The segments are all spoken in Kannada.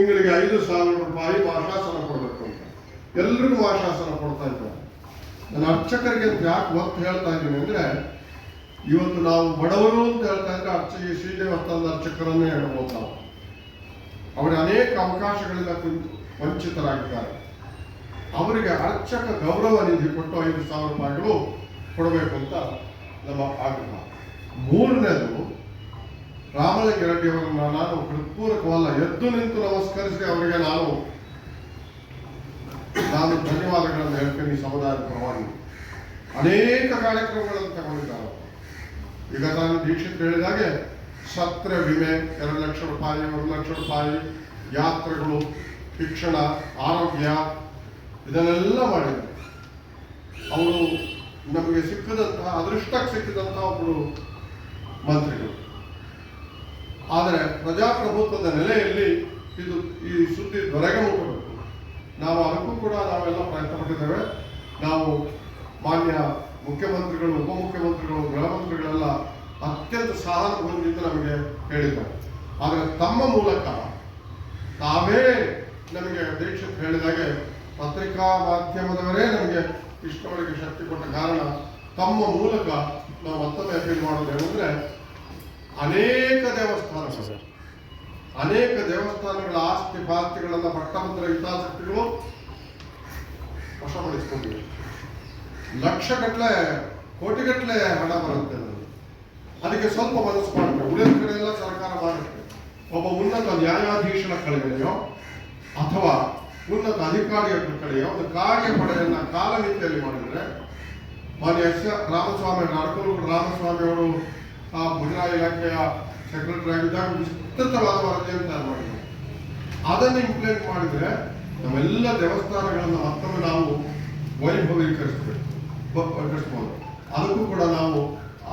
ತಿಂಗಳಿಗೆ ಐದು ಸಾವಿರ ರೂಪಾಯಿ ಭಾಷಾಸನ ಕೊಡಬೇಕು. ಅಂತ ಎಲ್ರಿಗೂ ಭಾಷಾಸನ ಕೊಡ್ತಾ ಇದ್ದಾರೆ. ನನ್ನ ಅರ್ಚಕರಿಗೆ ಯಾಕೆ ಒತ್ತು ಹೇಳ್ತಾ ಇದ್ದೀನಿ ಅಂದರೆ, ಇವತ್ತು ನಾವು ಬಡವರು ಅಂತ ಹೇಳ್ತಾ ಇದ್ರೆ ಅರ್ಚ ಈ ಶ್ರೀದೇವಸ್ಥಾನದ ಅರ್ಚಕರನ್ನೇ ಹೇಳ್ಬೋದು ನಾವು. ಅವರು ಅನೇಕ ಅವಕಾಶಗಳಿಂದ ವಂಚಿತರಾಗಿದ್ದಾರೆ. ಅವರಿಗೆ ಅರ್ಚಕ ಗೌರವ ನಿಧಿ ಕೊಟ್ಟು ಐದು ಸಾವಿರ ರೂಪಾಯಿಗಳು ಕೊಡಬೇಕು ಅಂತ ನಮ್ಮ ಆಗ್ರಹ. ಮೂರನೇದು ರಾಮಲಿಂಗ ರೆಡ್ಡಿ ಅವರನ್ನ ನಾನು ಹೃತ್ಪೂರ್ವಕವಲ್ಲ ಎದ್ದು ನಿಂತು ನಮಸ್ಕರಿಸಿ ಅವರಿಗೆ ನಾನು ನಾನು ಧನ್ಯವಾದಗಳನ್ನು ಹೇಳ್ತೀನಿ ಸಮುದಾಯ ಪರವಾಗಿ. ಅನೇಕ ಕಾರ್ಯಕ್ರಮಗಳನ್ನು ತಗೊಂಡಿದ್ದಾರೆ. ಈಗ ನಾನು ದೀಕ್ಷಿತ್ ಹೇಳಿದಾಗೆ ಸತ್ರ ವಿಮೆ, ಎರಡು ಲಕ್ಷ ರೂಪಾಯಿ ಒಂದು ಲಕ್ಷ ರೂಪಾಯಿ, ಯಾತ್ರೆಗಳು, ಶಿಕ್ಷಣ, ಆರೋಗ್ಯ, ಇದನ್ನೆಲ್ಲ ಮಾಡಿದ್ದಾರೆ. ಅವರು ನಮಗೆ ಸಿಕ್ಕಿದಂತಹ, ಅದೃಷ್ಟಕ್ಕೆ ಸಿಕ್ಕಿದಂತಹ ಒಬ್ಬರು ಮಂತ್ರಿಗಳು ಆದರೆ ಪ್ರಜಾಪ್ರಭುತ್ವದ ನೆಲೆಯಲ್ಲಿ ಇದು ಈ ಸುದ್ದಿ ಹೊರಗೆ ಮುಟ್ಟಬೇಕು. ನಾವು ಅದಕ್ಕೂ ಕೂಡ ನಾವೆಲ್ಲ ಪ್ರಯತ್ನ ಪಟ್ಟಿದ್ದೇವೆ. ನಾವು ಮಾನ್ಯ ಮುಖ್ಯಮಂತ್ರಿಗಳು, ಉಪಮುಖ್ಯಮಂತ್ರಿಗಳು ಗೃಹಮಂತ್ರಿಗಳೆಲ್ಲ ಅತ್ಯಂತ ಸಹಾನುಭೂತಿಯಿಂದ ನಮಗೆ ಹೇಳಿದ್ದಾರೆ. ಆದರೆ ತಮ್ಮ ಮೂಲಕ ತಾವೇ ನಮಗೆ ದೀಕ್ಷಿತ್ ಹೇಳಿದಾಗೆ ಪತ್ರಿಕಾ ಮಾಧ್ಯಮದವರೇ ನಮಗೆ ಇಷ್ಟವರೆಗೆ ಶಕ್ತಿ ಕೊಟ್ಟ ಕಾರಣ ತಮ್ಮ ಮೂಲಕ ನಾವು ಮತ್ತೊಮ್ಮೆ ಅಪೀಲ್ ಮಾಡೋದು ಏನಂದ್ರೆ ಅನೇಕ ದೇವಸ್ಥಾನಗಳು ಅನೇಕ ದೇವಸ್ಥಾನಗಳ ಆಸ್ತಿ ಪಾಸ್ತಿಗಳನ್ನ ಪಟ್ಟಭದ್ರ ಹಿತಾಸಕ್ತಿಗಳು ವಶಪಡಿಸಿಕೊಂಡಿವೆ. ಲಕ್ಷಗಟ್ಟಲೆ, ಕೋಟಿಗಟ್ಟಲೆ ಹಣ ಬರುತ್ತೆ ಅದಕ್ಕೆ ಸ್ವಲ್ಪ ಮನಸ್ಸು ಮಾಡುತ್ತೆ ಉಳಿದ ಕಡೆ ಎಲ್ಲ ಸರ್ಕಾರ ಮಾಡುತ್ತೆ ಒಬ್ಬ ಉನ್ನತ ನ್ಯಾಯಾಧೀಶನ ಕಡೆಯೋ ಅಥವಾ ಉನ್ನತ ಅಧಿಕಾರಿಯ ಕಡೆಯೋ, ಒಂದು ಕಾರ್ಯಪಡೆಯನ್ನ ಕಾಲಮಿತಿಯಲ್ಲಿ ಮಾಡಿದ್ರೆ, ಮಾನ್ಯ ಎಸ್ ರಾಮಸ್ವಾಮಿ ಅರಕಲೂರು ರಾಮಸ್ವಾಮಿ ಅವರು ಆ ಮುಜರಾಯಿ ಇಲಾಖೆಯ ಸೆಕ್ರೆಟರಿ ಆಗಿದ್ದಾಗ ವಿಸ್ತೃತವಾದ ವರದಿಯನ್ನು ತಯಾರು ಮಾಡಿದೆ ಅದನ್ನು ಇಂಪ್ಲಿಮೆಂಟ್ ಮಾಡಿದ್ರೆ ನಮ್ಮೆಲ್ಲ ದೇವಸ್ಥಾನಗಳನ್ನು ಮತ್ತೊಮ್ಮೆ ನಾವು ವೈಭವೀಕರಿಸಬೇಕು. ಕರಿಸ್ಬೋದು ಅದಕ್ಕೂ ಕೂಡ ನಾವು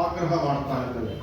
ಆಗ್ರಹ ಮಾಡ್ತಾ ಇದ್ದೇವೆ.